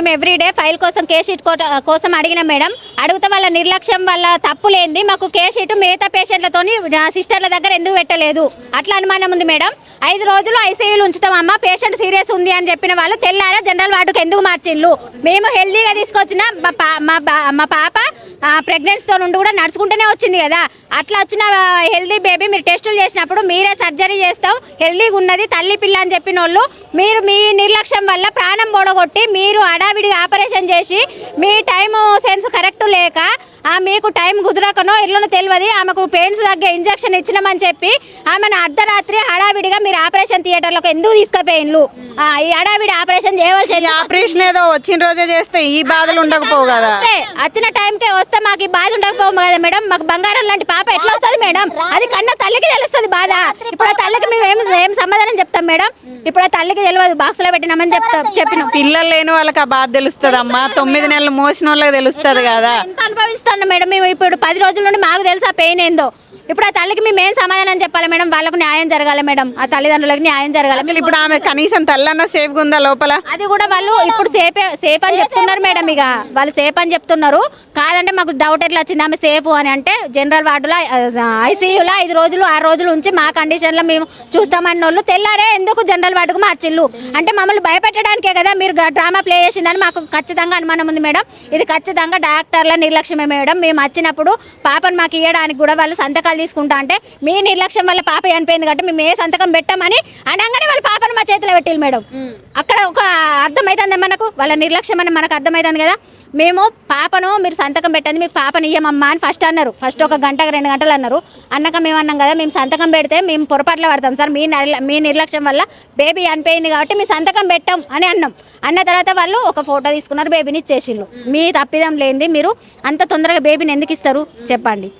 మేము everyday file కోసం case sheet కోసం అడిగినాం మేడం అడిగితే వాళ్ళ నిర్లక్ష్యం వల్ల తప్పులేంది. మాకు కేసు ఇటు మిగతా పేషెంట్లతోని సిస్టర్ల దగ్గర ఎందుకు పెట్టలేదు? అట్లా అనుమానం ఉంది మేడం. ఐదు రోజులు ఐసీయూలు ఉంచుతామమ్మా పేషెంట్ సీరియస్ ఉంది అని చెప్పిన వాళ్ళు తెల్లారా జనరల్ వార్డుకి ఎందుకు మార్చిల్లు మేము హెల్దీగా తీసుకొచ్చిన మా పా- మా బా- మా పాప ప్రెగ్నెన్సీతో నుండి కూడా నడుచుకుంటూనే వచ్చింది కదా. అట్లా వచ్చిన హెల్దీ బేబీ మీరు టెస్టులు చేసినప్పుడు మీరే సర్జరీ చేస్తాం. హెల్దీగా ఉన్నది తల్లి పిల్ల అని చెప్పిన వాళ్ళు మీరు మీ నిర్లక్ష్యం వల్ల ప్రాణం పొడగొట్టి మీరు అడావిడి ఆపరేషన్ చెప్పేసి మీ టైం సెన్స్ కరెక్ట్ లేక మీకు టైం కుదరకనో ఎట్లనో తెలియదు ఆమెకు పెయిన్స్ తగ్గే ఇంజక్షన్ ఇచ్చినామని చెప్పి ఆమెను అర్ధరాత్రి హడావిడిగా మీరు ఆపరేషన్ థియేటర్లకు ఎందుకు తీసుకుపోయిన్లు? ఆ, ఈ హడావిడి ఆపరేషన్ చేయవలసి ఈ ఆపరేషన్ ఏదో వచ్చిన రోజే చేస్తే ఈ బాధలు ఉండకపోవు కదా. వచ్చిన టైంకే వస్తే మాకు ఈ బాధ ఉండకపోము కదా మేడం. మాకు బంగారం లాంటి పాప ఎట్లా వస్తుంది మేడం? అది కన్న తల్లికి తెలుస్తుంది బాధ. ఇప్పుడు తల్లికి మేము ఏం ఏం సమాధానం చెప్తాం మేడం? ఇప్పుడు ఆ తల్లికి తెలియదు బాక్స్లో పెట్టినామని చెప్తాం చెప్పినాం. పిల్లలు లేని వాళ్ళకి ఆ బాధ తెలుస్తుంది అమ్మా తొమ్మిది నెలలు మోసిన వాళ్ళకి తెలుస్తుంది కదా. ఎంత అనుభవిస్తున్నాం మేడం మేము ఇప్పుడు పది రోజుల నుండి మాకు తెలుసు ఆ పెయిన్ ఏందో. ఇప్పుడు ఆ తల్లికి మేము ఏం సమాధానం చెప్పాలి మేడం? వాళ్ళకు న్యాయం జరగాలి మేడం. ఆ తల్లిదండ్రులకు న్యాయం జరగాలి. అసలు ఇప్పుడు ఆమె కనీసం తల్లన్నా సేఫ్గా ఉందా లోపల? అది కూడా వాళ్ళు ఇప్పుడు సేఫ్ సేఫ్ అని చెప్తున్నారు మేడం ఇక. వాళ్ళు సేఫ్ అని చెప్తున్నారు. కాదంటే మాకు డౌట్ ఎట్లా వచ్చింది? ఆమె సేఫ్ అని అంటే జనరల్ వార్డులో ఐసీయూలో ఐదు రోజులు ఆరు రోజులు ఉంచి మా కండిషన్లో మేము చూస్తామన్న వాళ్ళు తెల్లారే ఎందుకు జనరల్ వార్డుకు మార్చిల్లు అంటే మమ్మల్ని భయపెట్టడానికే కదా మీరు డ్రామా ప్లే చేసిందని మాకు ఖచ్చితంగా అనుమానం ఉంది మేడం. ఇది ఖచ్చితంగా డాక్టర్ల నిర్లక్ష్యమే మేడం. మేము వచ్చినప్పుడు పాపను మాకు ఇవ్వడానికి కూడా వాళ్ళు సంతకాలు తీసుకుంటా అంటే మీ నిర్లక్ష్యం వల్ల పాప చనిపోయింది కాబట్టి మేము ఏ సంతకం పెట్టామని అనగానే వాళ్ళ పాపను మా చేతిలో పెట్టిల్లు మేడం. అక్కడ ఒక అర్థమవుతుంది మనకు వాళ్ళ నిర్లక్ష్యం అని మనకు అర్థమవుతుంది కదా. మేము పాపను మీరు సంతకం పెట్టండి మీకు పాపను ఇయ్యమమ్మా అని ఫస్ట్ అన్నారు. ఫస్ట్ ఒక గంట రెండు గంటలు అన్నారు. అన్నాక మేము అన్నాం కదా మేము సంతకం పెడితే మేము పొరపాట్లు పడతాం సార్. మీ మీ నిర్లక్ష్యం వల్ల బేబీ చనిపోయింది కాబట్టి మీ సంతకం పెట్టాం అని అన్నాం. అన్న తర్వాత వాళ్ళు ఒక ఫోటో తీసుకున్నారు బేబీని ఇచ్చేసిళ్ళు మీ తప్పిదం లేనిది మీరు అంత తొందరగా బేబీని ఎందుకు ఇస్తారు? చెప్పండి.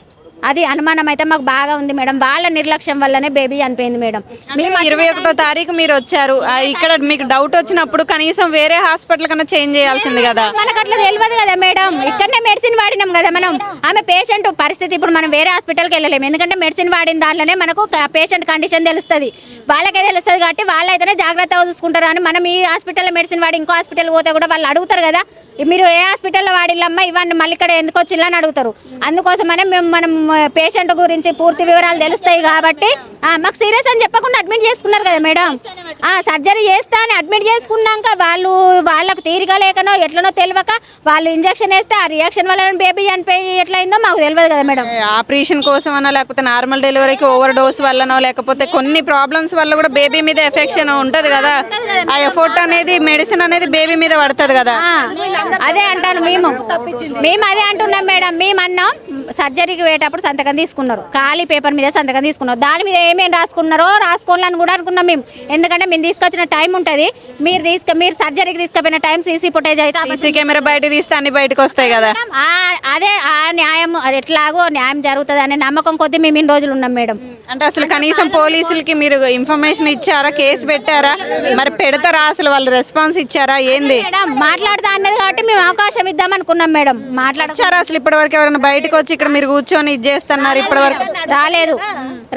అది అనుమానం అయితే మాకు బాగా ఉంది మేడం. వాళ్ళ నిర్లక్ష్యం వల్లనే బేబీ చనిపోయింది మేడం. మేము ఇరవై ఒకటో తారీఖు మీరు వచ్చారు. ఇక్కడ మీకు డౌట్ వచ్చినప్పుడు కనీసం వేరే హాస్పిటల్ కన్నా చేంజ్ చేయాల్సింది కదా. మనకు అట్లా తెలియదు కదా మేడం. ఇక్కడనే మెడిసిన్ వాడినాం కదా మనం. ఆమె పేషెంట్ పరిస్థితి ఇప్పుడు మనం వేరే హాస్పిటల్కి వెళ్ళలేము. ఎందుకంటే మెడిసిన్ వాడిన దాంట్లోనే మనకు పేషెంట్ కండిషన్ తెలుస్తుంది. వాళ్ళకే తెలుస్తుంది కాబట్టి వాళ్ళైతేనే జాగ్రత్తగా చూసుకుంటారు అని మనం ఈ హాస్పిటల్లో మెడిసిన్ వాడి ఇంకో హాస్పిటల్ పోతే కూడా వాళ్ళు అడుగుతారు కదా. మీరు ఏ హాస్పిటల్లో వాడిల్లమ్మా? ఇవన్నీ మళ్ళీ ఇక్కడ ఎందుకు వచ్చిల్లా అని అడుగుతారు. అందుకోసమనే మేము మనం పేషెంట్ గురించి పూర్తి వివరాలు తెలుస్తాయి కాబట్టి ఆ, మాకు సీరియస్ అని చెప్పకుండా అడ్మిట్ చేసుకున్నారు కదా మేడం. ఆ సర్జరీ చేస్తా అని అడ్మిట్ చేసుకున్నాక వాళ్ళు వాళ్ళకు తీరిక లేకనో ఎట్లనో తెలియక వాళ్ళు ఇంజక్షన్ వేస్తే ఆ రియాక్షన్ వల్ల బేబీ చనిపోయి ఎట్లయిందో మాకు తెలియదు కదా మేడం. ఆపరేషన్ కోసం అన్నా లేకపోతే నార్మల్ డెలివరీకి ఓవర్ డోస్ వల్లనో లేకపోతే కొన్ని ప్రాబ్లమ్స్ వల్ల కూడా బేబీ మీద ఎఫెక్షన్ ఉంటది కదా. ఆ ఎఫోర్ట్ అనేది మెడిసిన్ అనేది బేబీ మీద పడుతుంది కదా. అదే అంటాను మేము. మేము అదే అంటున్నాం మేడం. మేము అన్నాం సర్జరీకి పోయేటప్పుడు సంతకం తీసుకున్నారు. ఖాళీ పేపర్ మీద సంతకం తీసుకున్నారు. దాని మీద ఏమేమి రాసుకున్నారో రాసుకోవాలని కూడా అనుకున్నాం మేము. ఎందుకంటే మేము తీసుకొచ్చిన టైం ఉంటుంది. మీరు తీసుక మీరు సర్జరీకి తీసుకుపోయిన టైం సీసీ ఫుటేజ్ అయితే. సీసీ కెమెరా బయట తీస్తే అన్ని బయటకు వస్తాయి కదా. అదే ఆ న్యాయం ఎట్లాగో న్యాయం జరుగుతుంది అనే నమ్మకం కొద్దీ మేము ఇన్ని రోజులు ఉన్నాం మేడం. అంటే అసలు కనీసం పోలీసులకి మీరు ఇన్ఫర్మేషన్ ఇచ్చారా? కేసు పెట్టారా? మరి పెడతారా అసలు వాళ్ళు రెస్పాన్స్ ఇచ్చారా? ఏంది? మాట్లాడతా అన్నది కాబట్టి మేము అవకాశం ఇద్దాం అనుకున్నాం మేడం. మాట్లాడ వచ్చారా అసలు ఇప్పటి వరకు ఎవరైనా బయటకు వచ్చి ఇక్కడ మీరు కూర్చొని ఇది చేస్తున్నారు ఇప్పటి వరకు రాలేదు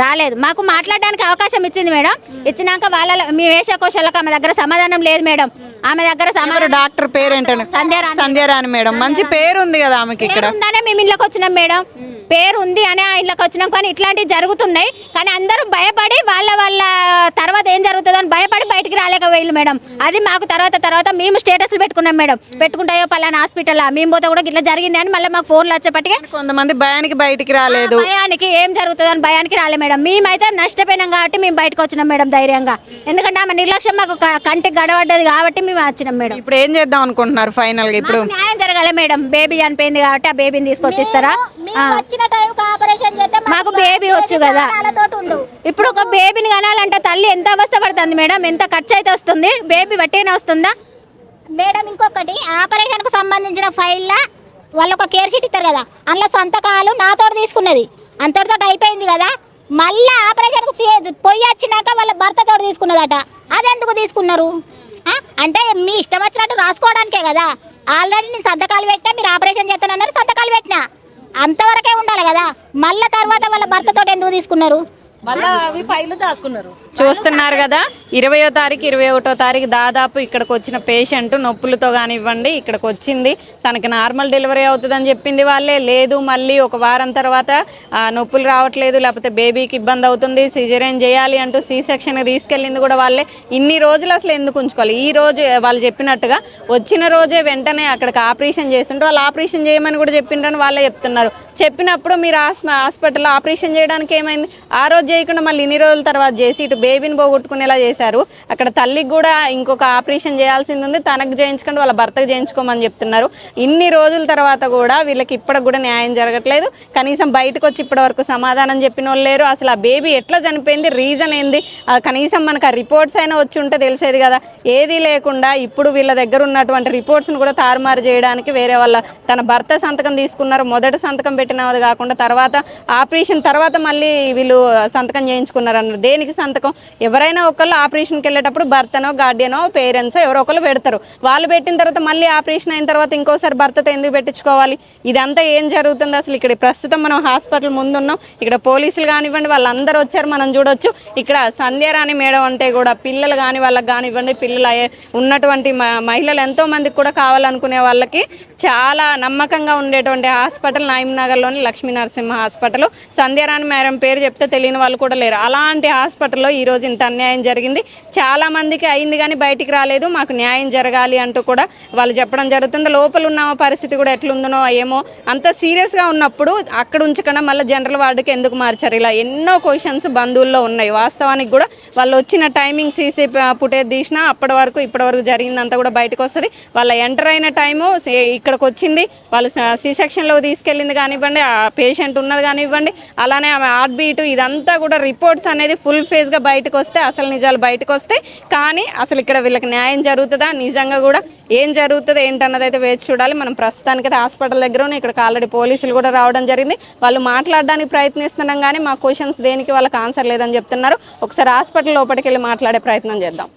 రాలేదు. మాకు మాట్లాడడానికి అవకాశం ఇచ్చింది మేడం. ఇచ్చినాక వాళ్ళ మీ వేషకోశాలకు ఆమె దగ్గర సమాధానం లేదు మేడం. ఆమె దగ్గర సమాధానం డాక్టర్ పేరేంటండి సంధ్యారాణి సంధ్యారాణి మేడం. మంచి పేరు ఉంది కదా ఆమెకి ఇక్కడ. ఉందనే మేము ఇళ్ళకి వచ్చినాం మేడం. పేరు ఉంది అనే ఆ ఇళ్ళకి వచ్చినాం కానీ ఇట్లాంటివి జరుగుతున్నాయి. కానీ అందరూ భయపడి వాళ్ళ వాళ్ళ తర్వాత ఏం జరుగుతుందో అని భయపడి బయటికి రాలేకపోయారు మేడం. అది మాకు తర్వాత తర్వాత మేము స్టేటస్లు పెట్టుకున్నాం మేడం. పెట్టుకుంటాయో పలానా హాస్పిటల్? మేము పోతే కూడా ఇట్లా జరిగింది అని మళ్ళీ మాకు ఫోన్లు వచ్చేపటికే కొంతమంది భయానికి బయటికి రాలేదు. భయానికి ఏం జరుగుతుందో అని భయానికి రాలే మేడం. మేమైతే నష్టపోయినాం కాబట్టి మేము బయటకు వచ్చినాం మేడం ధైర్యంగా. ఎందుకంటే ఆమె నిర్లక్ష్యం మాకు క- కంటికి గడవడ్డది కాబట్టి మేము వచ్చినాం మేడం. ఇప్పుడు ఏం చేద్దాం అనుకుంటున్నారు ఫైనల్గా ఇప్పుడు న్యాయం జరగాలి మేడం. బేబీ చనిపోయింది కాబట్టి ఆ బేబీని తీసుకొచ్చిస్తారా? మేము వచ్చిన టైంకి ఆపరేషన్ చేస్తే మాకు బేబీ వచ్చు కదా. ఉండు. ఇప్పుడు ఒక బేబీని కనాలంటే తల్లి ఎంత అవస్థ పడుతుంది మేడం? ఎంత ఖర్చు అయితే వస్తుంది? బేబీ వట్టిగానే వస్తుందా? మేడం ఇంకొకటి ఆపరేషన్కు సంబంధించిన ఫైల్లో వాళ్ళు ఒక కేర్ షీట్ ఇస్తారు కదా. అందులో సంతకాలు నాతో తీసుకున్నది. అంతటితో అయిపోయింది కదా. మళ్ళీ ఆపరేషన్కు పొయ్యి వచ్చినాక వాళ్ళ భర్తతో తీసుకున్నదట. అదెందుకు తీసుకున్నారు? అంటే మీ ఇష్టం వచ్చినట్టు రాసుకోవడానికే కదా. ఆల్రెడీ నేను సంతకాలు పెట్టా మీరు ఆపరేషన్ చేస్తానన్నారు సంతకాలు పెట్టినా. అంతవరకే ఉండాలి కదా. మళ్ళీ తర్వాత వాళ్ళ భర్తతో ఎందుకు తీసుకున్నారు? మళ్ళీ అవి ఫైల్ దాచుకున్నారు. చూస్తున్నారు కదా ఇరవయో తారీఖు ఇరవై ఒకటో తారీఖు దాదాపు ఇక్కడికి వచ్చిన పేషెంట్ నొప్పులతో కానివ్వండి ఇక్కడికి వచ్చింది. తనకి నార్మల్ డెలివరీ అవుతుందని చెప్పింది వాళ్ళే. లేదు మళ్ళీ ఒక వారం తర్వాత నొప్పులు రావట్లేదు లేకపోతే బేబీకి ఇబ్బంది అవుతుంది సిజరేన్ చేయాలి అంటూ సీ సెక్షన్ తీసుకెళ్ళింది కూడా వాళ్ళే. ఇన్ని రోజులు అసలు ఎందుకు ఉంచుకోవాలి? ఈ రోజు వాళ్ళు చెప్పినట్టుగా వచ్చిన రోజే వెంటనే అక్కడికి ఆపరేషన్ చేస్తుంటే వాళ్ళు ఆపరేషన్ చేయమని కూడా చెప్పిండ్రని వాళ్ళే చెప్తున్నారు. చెప్పినప్పుడు మీరు హాస్పిటల్లో ఆపరేషన్ చేయడానికి ఏమైంది? ఆ రోజు చేయకుండా మళ్ళీ ఇన్ని రోజుల తర్వాత చేసి ఇటు బేబీని పోగొట్టుకునేలా చేశారు. అక్కడ తల్లికి కూడా ఇంకొక ఆపరేషన్ చేయాల్సింది ఉంది. తనకు చేయించుకుంటే వాళ్ళ భర్తకు చేయించుకోమని చెప్తున్నారు. ఇన్ని రోజుల తర్వాత కూడా వీళ్ళకి ఇప్పటికి కూడా న్యాయం జరగట్లేదు. కనీసం బయటకు వచ్చి ఇప్పటి వరకు సమాధానం చెప్పిన వాళ్ళు లేరు. అసలు ఆ బేబీ ఎట్లా చనిపోయింది? రీజన్ ఏంది? ఆ కనీసం మనకు ఆ రిపోర్ట్స్ అయినా వచ్చి ఉంటే తెలిసేది కదా. ఏదీ లేకుండా ఇప్పుడు వీళ్ళ దగ్గర ఉన్నటువంటి రిపోర్ట్స్ని కూడా తారుమారు చేయడానికి వేరే వాళ్ళ తన భర్త సంతకం తీసుకున్నారు. మొదటి సంతకం పెట్టినది కాకుండా తర్వాత ఆపరేషన్ తర్వాత మళ్ళీ వీళ్ళు సంతకం చేయించుకున్నారు అన్నారు దేనికి సంతకం? ఎవరైనా ఒకళ్ళు ఆపరేషన్కి వెళ్ళేటప్పుడు భర్తనో గార్డియనో పేరెంట్స్ ఎవరో ఒకళ్ళు పెడతారు. వాళ్ళు పెట్టిన తర్వాత మళ్ళీ ఆపరేషన్ అయిన తర్వాత ఇంకోసారి భర్తతో ఎందుకు పెట్టించుకోవాలి? ఇదంతా ఏం జరుగుతుంది అసలు? ఇక్కడ ప్రస్తుతం మనం హాస్పిటల్ ముందున్నాం. ఇక్కడ పోలీసులు కానివ్వండి వాళ్ళందరూ వచ్చారు. మనం చూడొచ్చు. ఇక్కడ సంధ్యారాణి మేడం అంటే కూడా పిల్లలు కానీ వాళ్ళకి కానివ్వండి పిల్లలు ఉన్నటువంటి మ- మహిళలు ఎంతో మందికి కూడా కావాలనుకునే వాళ్ళకి చాలా నమ్మకంగా ఉండేటువంటి హాస్పిటల్ నగర్లోని లక్ష్మీ నరసింహ హాస్పిటల్. సంధ్యారాణి మేడం పేరు చెప్తే తెలియని వాళ్ళు కూడా లేరు. అలాంటి హాస్పిటల్లో ఈరోజు ఇంత అన్యాయం జరిగింది. చాలా మందికి అయింది కానీ బయటికి రాలేదు. మాకు న్యాయం జరగాలి అంటూ కూడా వాళ్ళు చెప్పడం జరుగుతుంది. లోపల ఉన్న పరిస్థితి కూడా ఎట్లుందనో ఏమో అంత సీరియస్గా ఉన్నప్పుడు అక్కడ ఉంచకుండా మళ్ళీ జనరల్ వార్డుకి ఎందుకు మార్చారు? ఇలా ఎన్నో క్వశ్చన్స్ బంధువుల్లో ఉన్నాయి. వాస్తవానికి కూడా వాళ్ళు వచ్చిన టైమింగ్ సీసీ ఫుటేజ్ తీసినా అప్పటి వరకు ఇప్పటి వరకు జరిగిందంతా కూడా బయటకు వస్తుంది. వాళ్ళ ఎంటర్ అయిన టైము ఇక్కడికి వచ్చింది. వాళ్ళు సి సెక్షన్లో తీసుకెళ్ళింది కానివ్వండి ఆ పేషెంట్ ఉన్నది కానివ్వండి అలానే ఆమె హార్ట్ బీట్ ఇదంతా కూడా రిపోర్ట్స్ అనేది ఫుల్ ఫేజ్గా బయటకు వస్తే అసలు నిజాలు బయటకు వస్తాయి కానీ అసలు ఇక్కడ వీళ్ళకి న్యాయం జరుగుతుందా? నిజంగా కూడా ఏం జరుగుతుంది ఏంటన్నది అయితే వేచి చూడాలి. మనం ప్రస్తుతానికి అయితే హాస్పిటల్ దగ్గర ఉన్నాయి ఇక్కడికి ఆల్రెడీ పోలీసులు కూడా రావడం జరిగింది. వాళ్ళు మాట్లాడడానికి ప్రయత్నిస్తున్నాం కానీ మా క్వశ్చన్స్ దేనికి వాళ్ళకి ఆన్సర్ లేదని చెప్తున్నారు. ఒకసారి హాస్పిటల్ లోపలికి వెళ్ళి మాట్లాడే ప్రయత్నం చేద్దాం.